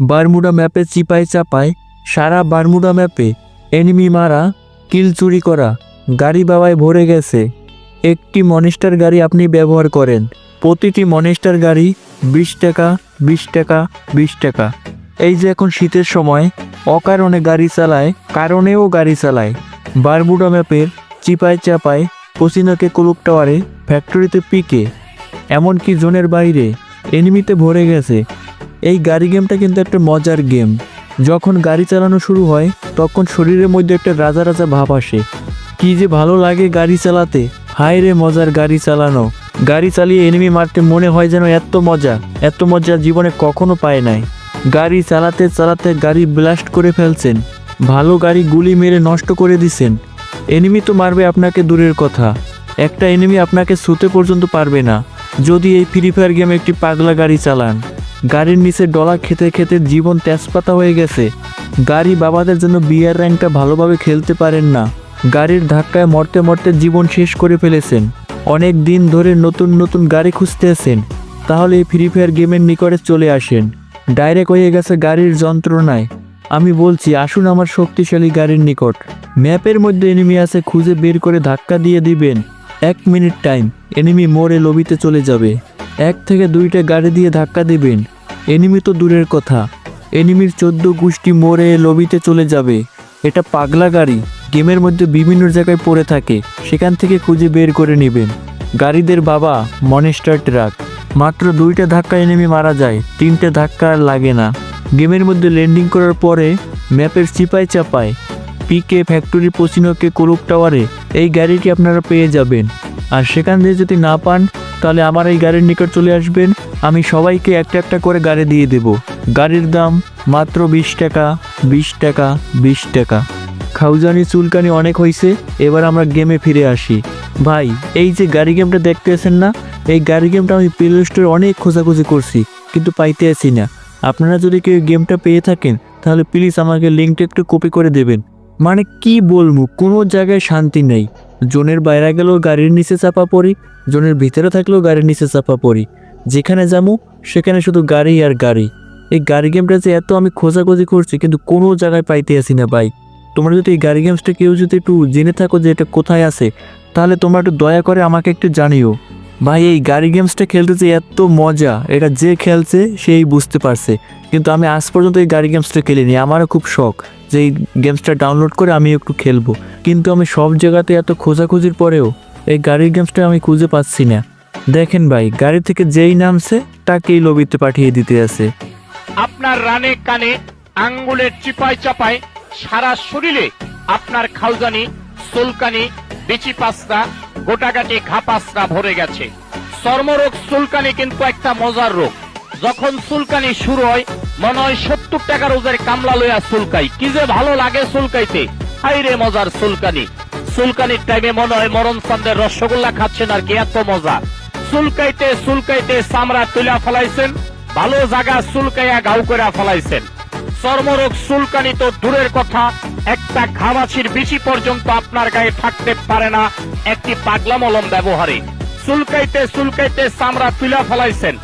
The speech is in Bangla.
বারমুডা ম্যাপে চিপাই চাপায় সারা বারমুডা ম্যাপে এনিমি মারা, কিল চুরি করা, গাড়ি বাবায় ভরে গেছে। একটি মনিস্টার গাড়ি আপনি ব্যবহার করেন। প্রতিটি মনিস্টার গাড়ি বিশ টাকা বিশ টাকা বিশ টাকা। এই যে এখন শীতের সময়, অকারণে গাড়ি চালায়, কারণেও গাড়ি চালায়। বারমুডা ম্যাপের চিপায় চাপায় পসিনাকে কুলুপ টাওয়ারে, ফ্যাক্টরিতে পিকে। এমনকি জোনের বাইরে, এনিমিতে ভরে গেছে। এই গাড়ি গেমটা কিন্তু একটা মজার গেম। যখন গাড়ি চালানো শুরু হয়, তখন শরীরের মধ্যে একটা রাজা রাজা ভাব আসে। কি যে ভালো লাগে গাড়ি চালাতে। হায় রে মজার গাড়ি চালানো। গাড়ি চালিয়ে এনিমি মারতে মনে হয় যেন এত মজা। এত মজা জীবনে কখনো পায় নাই। গাড়ি চালাতে চালাতে গাড়ি ব্লাস্ট করে ফেলছেন। ভালো গাড়ি গুলি মেরে নষ্ট করে দিছেন। এনিমি তো মারবে আপনাকে দূরের কথা। একটা এনিমি আপনাকে ছুতে পর্যন্ত পারবে না। যদি এই ফ্রি ফায়ার গেমে একটি পাগলা গাড়ি চালান। গাড়ির নিচে ডলা খেতে খেতে জীবন তেজপাতা হয়ে গেছে। গাড়ি বাবাদের জন্য বিয়ার র্যাঙ্কটা ভালোভাবে খেলতে পারেন না। গাড়ির ধাক্কায় মরতে মরতে জীবন শেষ করে ফেলেছেন। অনেক দিন ধরে নতুন নতুন গাড়ি খুঁজতেছেন। তাহলে এই ফ্রি ফায়ার গেমের নিকটে চলে আসেন। ডাইরেক্ট হয়ে গেছে গাড়ির যন্ত্রণায়। আমি বলছি, আসুন আমার শক্তিশালী গাড়ির নিকট। ম্যাপের মধ্যে এনিমি আছে, খুঁজে বের করে ধাক্কা দিয়ে দিবেন। এক মিনিট টাইম এনিমি মোড়ে লবিতে চলে যাবে। এক থেকে দুইটা গাড়ি দিয়ে ধাক্কা দিবেন। এনিমি তো দূরের কথা। এনিমির চোদ্দ গোষ্ঠী মোড়ে লবিতে চলে যাবে। এটা পাগলা গাড়ি। গেমের মধ্যে বিভিন্ন জায়গায় পড়ে থাকে। সেখান থেকে খুঁজে বের করে নেবেন। গাড়িদের বাবা মনেস্টার ট্রাক। মাত্র দুইটা ধাক্কা এনিমি মারা যায়। তিনটে ধাক্কা আর লাগে না। গেমের মধ্যে ল্যান্ডিং করার পরে ম্যাপের চিপায়। চাপায় পিকে ফ্যাক্টরি পচিনোকে কোরুক টাওয়ারে এই গাড়িটি আপনারা পেয়ে যাবেন। আর সেখান দিয়ে যদি না পান, তাহলে আমার এই গাড়ির নিকট চলে আসবেন। আমি সবাইকে একটা একটা করে গাড়ি দিয়ে দেব। গাড়ির দাম মাত্র বিশ টাকা বিশ টাকা বিশ টাকা। খাউজানি চুলকানি অনেক হয়েছে এবার আমরা গেমে ফিরে আসি। ভাই, এই যে গাড়ি গেমটা দেখতে দেখতেছেন না? এই গাড়ি গেমটা আমি প্লে স্টোরে অনেক খোঁজাখুঁজি করছি, কিন্তু পাইতে আসি না। আপনারা যদি কেউ গেমটা পেয়ে থাকেন, তাহলে প্লিজ আমাকে লিঙ্কটা একটু কপি করে দেবেন। মানে কি বলব, কোনো জায়গায় শান্তি নেই। জোনের বাইরে গেলেও গাড়ির নিচে চাপা পড়ি, জোনের ভিতরে থাকলেও গাড়ির নিচে চাপা পড়ি। যেখানে যাব সেখানে শুধু গাড়ি আর গাড়ি। এই গাড়ি গেমটা যে এত আমি খোঁজাখুঁজি করছি, কিন্তু কোনো জায়গায় পাইতে আসি না ভাই। তোমরা যদি এই গাড়ি গেমসটা কেউ যদি একটু জেনে থাকো যে এটা কোথায় আছে, তাহলে তোমরা একটু দয়া করে আমাকে একটু জানিও। ভাই, এই গাড়ি গেমসটা খেলতে যে এত মজা, এটা যে খেলছে সেই বুঝতে পারছে। কিন্তু আমি আজ পর্যন্ত এই গাড়ি গেমসটা খেলিনি, আমারও খুব শখ যে এই গেমসটা ডাউনলোড করে আমি একটু খেলব। কিন্তু আমি সব জায়গাতে এত খোঁজাখুঁজির পরেও এই গাড়ির গেমসটা আমি খুঁজে পাচ্ছি না। দেখেন ভাই, গাড়ি থেকে যেই নামছে, তাকেই লবিতে পাঠিয়ে দিতে আছে। আপনার রানে কানে আঙ্গুলের চিপায় চাপায় সারা শরীরে আপনার খালজানি, সুলকানি, বিচি পাসরা গোটাগাটি ঘাপাসরা ভরে গেছে। চর্মরোগ সুলকানি কিন্তু একটা মজার রোগ। যখন সুলকানি শুরু হয়, মনে হয় সত্তর টাকা রোজের কামলা লইয়া সুলকাই। কি যে ভালো লাগে সুলকাইতে। হাই রে মজার সুলকানি। সুলকানির টাইমে মনে হয় মরণ চান্দের রসগোল্লা খাচ্ছেন আর কি, এত মজা। সুলকাইতে সুলকাইতে চামড়া তুলা ফলাইছেন, ভালো জায়গা চুলকাইয়া গাউ করে ফলাইছেন। চর্মরোগ চুলকানি তো দূরের কথা, একটা ঘামাছির বেশি পর্যন্ত আপনার গায়ে থাকতে পারে না, একটি পাগলা মলম ব্যবহারে। চুলকাইতে চুলকাইতে সামরা তুলা ফলাইছেন